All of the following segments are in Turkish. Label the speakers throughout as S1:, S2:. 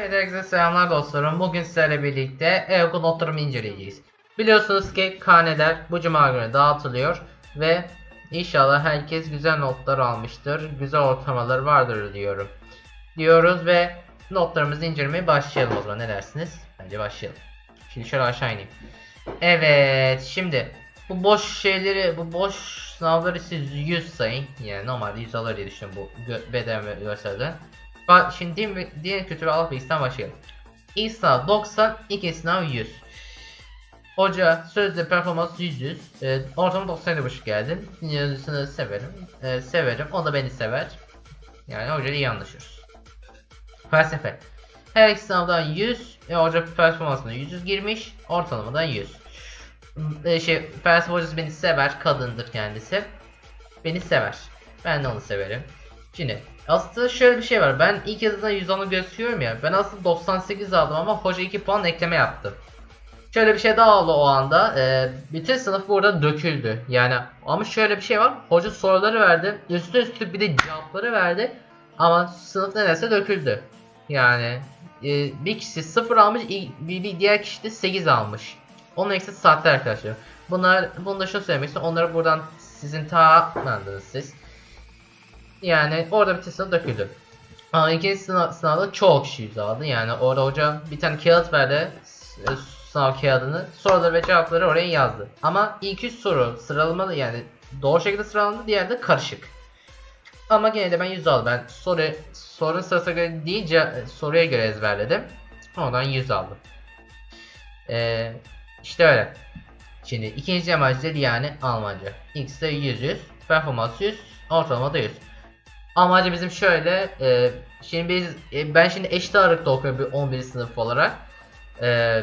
S1: Evet herkese selamlar dostlarım. Bugün sizlerle birlikte e-okul notlarımı inceleyeceğiz. Biliyorsunuz ki karneler bu cuma günü dağıtılıyor ve inşallah herkes güzel notlar almıştır. Güzel ortalamaları vardır diyorum. Diyoruz ve notlarımızı incelemeye başlayalım o zaman ne dersiniz? Bence başlayalım. Şimdi şöyle aşağı ineyim. Evet şimdi bu boş şeyleri bu boş sınavları siz 100 sayın. Yani normalde 100 alır diye düşünüyorum bu beden ve gösteriden. Şimdi din, ve- din kültürü alfabesinden başlayalım. Sınav 90, ikinci sınav 100. Hoca sözde performans 100 100. E, ortalama 97,5 geldim. Yazısını severim. E, severim. O da beni sever. Yani hoca iyi anlaşıyoruz. Felsefe. Her iki sınavdan 100. E, hoca performansına 100 100 girmiş. Ortalamadan 100. E, şey, felsefe hocası beni sever. Kadındır kendisi. Beni sever. Ben de onu severim. Şimdi aslında şöyle bir şey var. Ben ilk yazıdan 110'u gözüküyorum ya. Ben aslında 98 aldım ama hoca 2 puan ekleme yaptı. Şöyle bir şey daha oldu o anda. Ee, bütün sınıf burada döküldü. Yani ama şöyle bir şey var. Hoca soruları verdi. Üstü üstlük bir de cevapları verdi. Ama sınıf neredeyse döküldü. Yani e, bir kişi 0 almış, bir, bir diğer kişi de 8 almış. Onun eksi saatte arkadaşlar. Bunlar, bunu da şunu söylemek istiyorum. Onları buradan sizin ta siz. Yani orada bir sınav döküldü. Ama ikinci sınav, sınavda çok kişi yüz aldı. Yani orada hoca bir tane kağıt verdi. e, Sınav kağıdını. Soruları ve cevapları oraya yazdı. Ama ilk üç soru sıralamalı yani doğru şekilde sıralandı. Diğeri de karışık. Ama gene de ben 100 aldım. Ben soru sorunun sırasına göre değil ce- soruya göre ezberledim. Oradan 100 aldım. Ee, işte öyle. Şimdi ikinci amacı yani Almanca. X'de 100 100, performans 100, ortalama da 100. Amacı bizim şöyle, e, şimdi biz, e, ben şimdi eşit ağırlıkta okuyorum bir 11 sınıf olarak. E,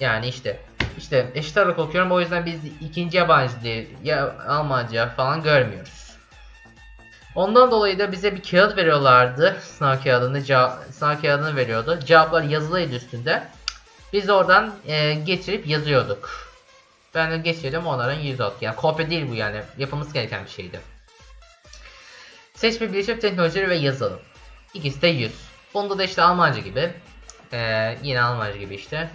S1: yani işte, işte eşit ağırlık okuyorum o yüzden biz ikinci yabancı dil, ya Almanca falan görmüyoruz. Ondan dolayı da bize bir kağıt veriyorlardı. Sınav kağıdını, ceva- sınav kağıdını veriyordu. Cevaplar yazılıydı üstünde. Biz oradan e, getirip yazıyorduk. Ben de geçirdim onların 100 alt. Yani kopya değil bu yani. Yapılması gereken bir şeydi. Seçme bilişim teknolojileri ve yazılım. İkisi de 100. Bunda da işte Almanca gibi. Ee, yine Almanca gibi işte.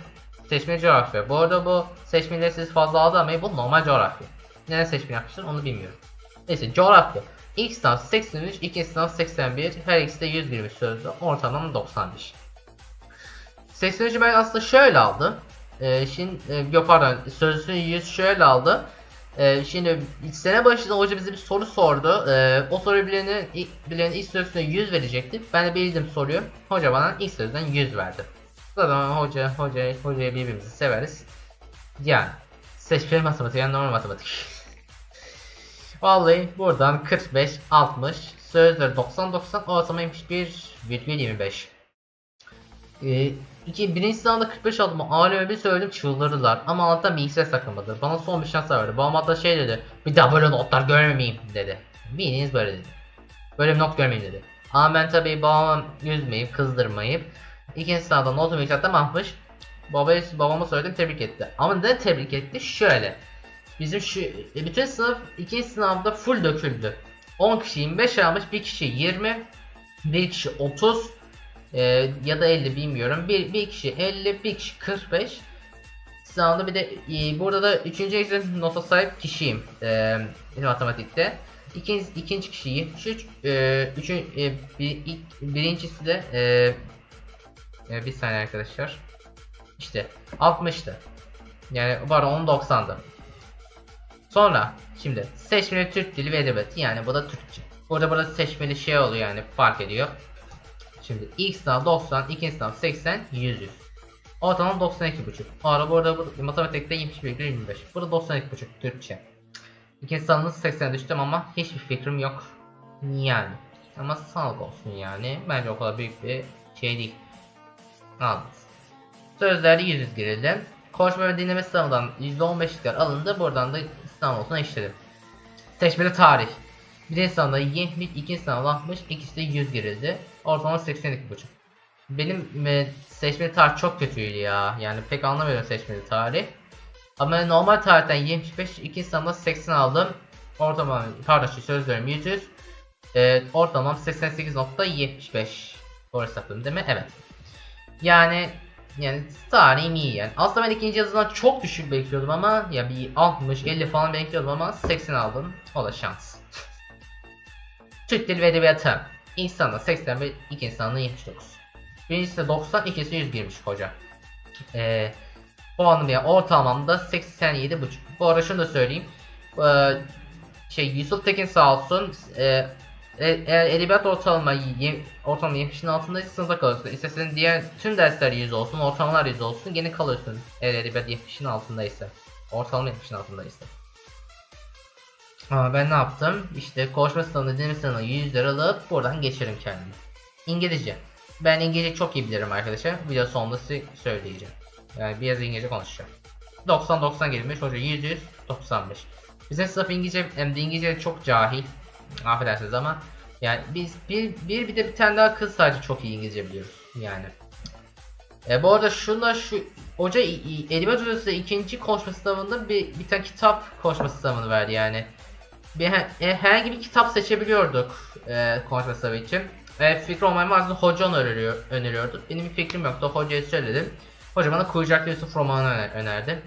S1: Seçme coğrafya. Bu arada bu seçmeleri siz fazla aldamayın. Bu normal coğrafya. Neden seçme yapmışlar onu bilmiyorum. Neyse coğrafya. İlk sınav 83, ikinci sınav 81. Her ikisi de 100 girmiş sözlü. Ortalama 95. 83'ü ben aslında şöyle aldım. Ee, şimdi e, yok pardon sözlüğü 100 şöyle aldı. Ee, şimdi sene başında hoca bize bir soru sordu. Ee, o soruyu bilenin, ilk- bilenin ilk sözlüğüne 100 verecekti. Ben de bildim soruyu. Hoca bana ilk sözden 100 verdi. Zaten hoca, hoca, hocayı birbirimizi severiz. Yani seçmeli matematik yani normal matematik. Vallahi buradan 45, 60, sözler 90, 90, ortalama 1,25. Ee, iki, birinci sınavda 45 aldım. Aleme bir söyledim çıldırdılar. Ama Allah'tan bilgisayar saklamadı. Bana son bir şans verdi. Babam hatta şey dedi. Bir daha böyle notlar görmemeyeyim dedi. Bildiğiniz böyle dedi. Böyle bir not görmeyeyim dedi. Ama ben tabii babamı üzmeyip kızdırmayıp ikinci sınavda notumu yükselttim atmış. Babaya, babama söyledim tebrik etti. Ama neden tebrik etti? Şöyle. Bizim şu e, bütün sınıf ikinci sınavda full döküldü. 10 kişi 25 almış, bir kişi 20, bir kişi 30, ee, ya da 50 bilmiyorum. Bir, bir kişi 50, bir kişi 45. Sınavda bir de e, burada da 3. exam nota sahip kişiyim e, matematikte. İkinci, ikinci kişi 73, e, üçün, e, bir, ilk, birincisi de e, e, bir saniye arkadaşlar. İşte 60'tı. Yani pardon 10 90'dı. Sonra şimdi seçmeli Türk dili ve edebiyatı yani bu da Türkçe. Burada burada seçmeli şey oluyor yani fark ediyor. Şimdi ilk sınav 90, ikinci sınav 80, 100 100. Ortalama 92,5. O ara bu arada bu matematikte 71,25. Burada 92,5 Türkçe. İkinci sınavda 80 düştüm ama hiçbir fikrim yok. Yani. Ama sağlık olsun yani. Bence o kadar büyük bir şey değil. Anladınız. Sözlerde 100 100 girildi. Konuşma ve dinleme sınavından %15'likler alındı. Buradan da sınav olsun işledim. Seçmeli tarih. Birinci sınavda 70, ikinci sınavda 60, ikisi de 100 girildi. Ortalama 82,5. Benim e, seçmeli tarih çok kötüydü ya. Yani pek anlamıyorum seçmeli tarih. Ama normal tarihten 75, ikinci sınavda 80 aldım. Ortalama, pardon şu sözlerim 100 100. E, ortalamam 88.75.
S2: Doğru hesapladım değil mi? Evet. Yani yani tarihim iyi yani. Aslında ben ikinci yazıdan çok düşük bekliyordum ama ya bir 60 50 falan bekliyordum ama 80 aldım. O da şans. Türk Dili ve Edebiyatı. İnsanda 80 ve iki insanda 79. Birincisi de 90, ikisi 100 girmiş hoca. Ee, puanım ya ortalamamda 87,5. Bu arada şunu da söyleyeyim. Ee, şey Yusuf Tekin sağ olsun. E, e- eğer edebiyat ortalama ortalama 70'in altındaysa sınıfta kalıyorsun. İstersen diğer tüm dersler 100 olsun, ortalamalar 100 olsun gene kalıyorsun. Eğer edebiyat 70'in altındaysa. Ortalama 70'in altındaysa. Ama ben ne yaptım? İşte konuşma sınavında dinleme sınavına 100 lira alıp buradan geçirim kendimi. İngilizce. Ben İngilizce çok iyi bilirim arkadaşlar. Video sonunda size söyleyeceğim. Yani biraz İngilizce konuşacağım. 90-90 gelmiş. Hoca 100 100 95. Bizim sınıf İngilizce hem de İngilizce çok cahil. Affedersiniz ama yani biz bir, bir bir de bir tane daha kız sadece çok iyi İngilizce biliyoruz yani. E, bu arada şuna şu hoca edebiyat hocası ikinci konuşma sınavında bir bir tane kitap konuşma sınavını verdi yani. Bir e, herhangi bir kitap seçebiliyorduk e, sınavı için. E, fikri olmayan varsa hoca öneriyor, öneriyordu. Benim bir fikrim yoktu. Hocaya söyledim. Hoca bana Kuyucaklı Yusuf romanı öner- önerdi.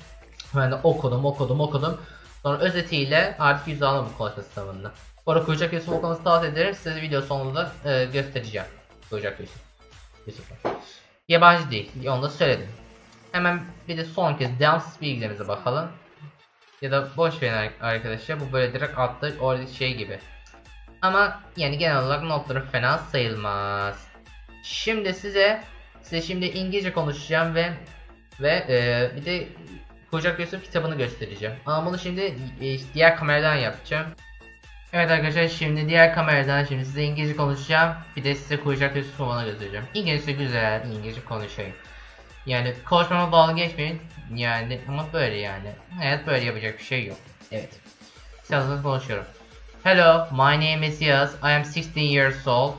S2: Ben de okudum, okudum, okudum. Sonra özetiyle artık yüz aldım bu konuşma sınavında. Bu arada Kuyucak Yusuf okumanızı tavsiye ederim. Size video sonunda e, göstereceğim. Kuyucak Yusuf. Yusuf'u. Yabancı değil. Onu da söyledim. Hemen bir de son kez devamsız bilgilerimize bakalım. Ya da boş verin ar- arkadaşlar. Bu böyle direkt altta orada şey gibi. Ama yani genel olarak notları fena sayılmaz. Şimdi size size şimdi İngilizce konuşacağım ve ve e, bir de Kucak Yusuf kitabını göstereceğim. Ama bunu şimdi e, diğer kameradan yapacağım. Evet arkadaşlar şimdi diğer kameradan şimdi size İngilizce konuşacağım. Bir de size Kucak Yusuf romanı göstereceğim. İngilizce güzel, İngilizce konuşayım. Yani konuşmama bağlı geçmeyin. Yani ama böyle yani. Evet böyle yapacak bir şey yok. Evet. Sizlerle konuşuyorum. Hello, my name is Yaz. I am 16 years old.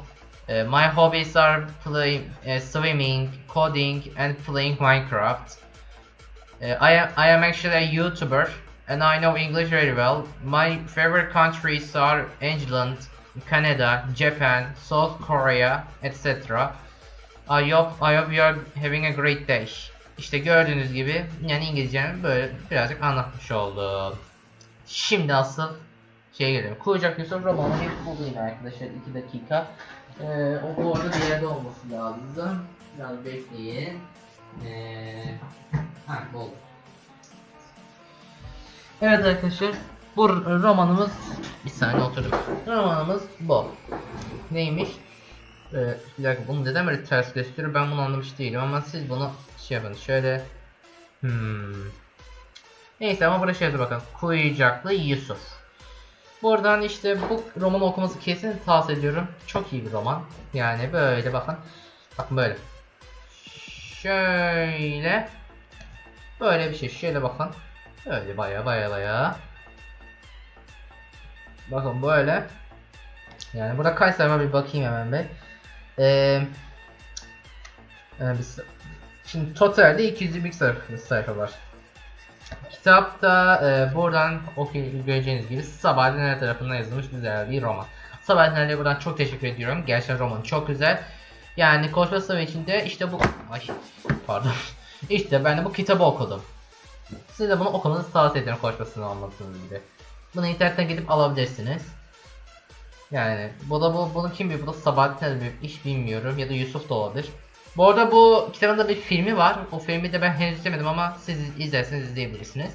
S2: Uh, my hobbies are playing, uh, swimming, coding, and playing Minecraft. Uh, I am I am actually a YouTuber, and I know English very well. My favorite countries are England, Canada, Japan, South Korea, etc. I hope I hope you are having a great day. İşte gördüğünüz gibi yani İngilizcemi böyle birazcık anlatmış oldum. Şimdi asıl şeye gelelim. Kuyucak Yusuf romanı bir bulayım arkadaşlar 2 dakika. Ee, o bu arada bir yerde olması lazım. Biraz bekleyin. Ee, ha buldum. Evet arkadaşlar bu romanımız bir saniye oturdum. Romanımız bu. Neymiş? Ee, bir dakika bunu neden böyle ters gösteriyor ben bunu anlamış değilim ama siz bunu şey yapın şöyle hmm. Neyse ama buraya şöyle bakalım. Kuyucaklı Yusuf. Buradan işte bu romanı okuması kesin tavsiye ediyorum. Çok iyi bir roman. Yani böyle bakın. Bakın böyle. Şöyle. Böyle bir şey. Şöyle bakın. Böyle baya baya baya. Bakın böyle. Yani burada kaç sayfa bir bakayım hemen bir. Ee, e, bir sa- şimdi totalde 222 sayfa, sayfa var. Kitapta e, buradan okuyup göreceğiniz gibi Sabahattin Ali tarafından yazılmış güzel bir roman. Sabahattin Ali'ye buradan çok teşekkür ediyorum. Gerçekten roman çok güzel. Yani konuşma sınavı içinde işte bu... Ay pardon. işte ben de bu kitabı okudum. Siz de bunu okumanızı tavsiye ederim konuşma sınavı olmadığınız gibi. Bunu internetten gidip alabilirsiniz. Yani bu da bu bunu kim bilir? Bu da Sabahattin mi? hiç bilmiyorum ya da Yusuf da olabilir. Bu arada bu kitabın da bir filmi var. O filmi de ben henüz izlemedim ama siz izlerseniz izleyebilirsiniz.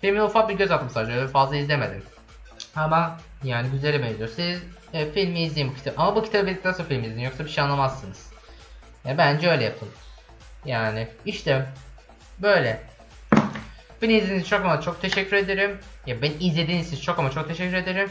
S2: Filmi ufak bir göz attım sadece öyle fazla izlemedim. Ama yani güzel benziyor. Siz e, filmi izleyin bu kitabı. Ama bu kitabı bildikten sonra filmi izleyin yoksa bir şey anlamazsınız. Ya bence öyle yapın. Yani işte böyle. Beni izlediğiniz çok ama çok teşekkür ederim. Ya ben izlediğiniz için çok ama çok teşekkür ederim.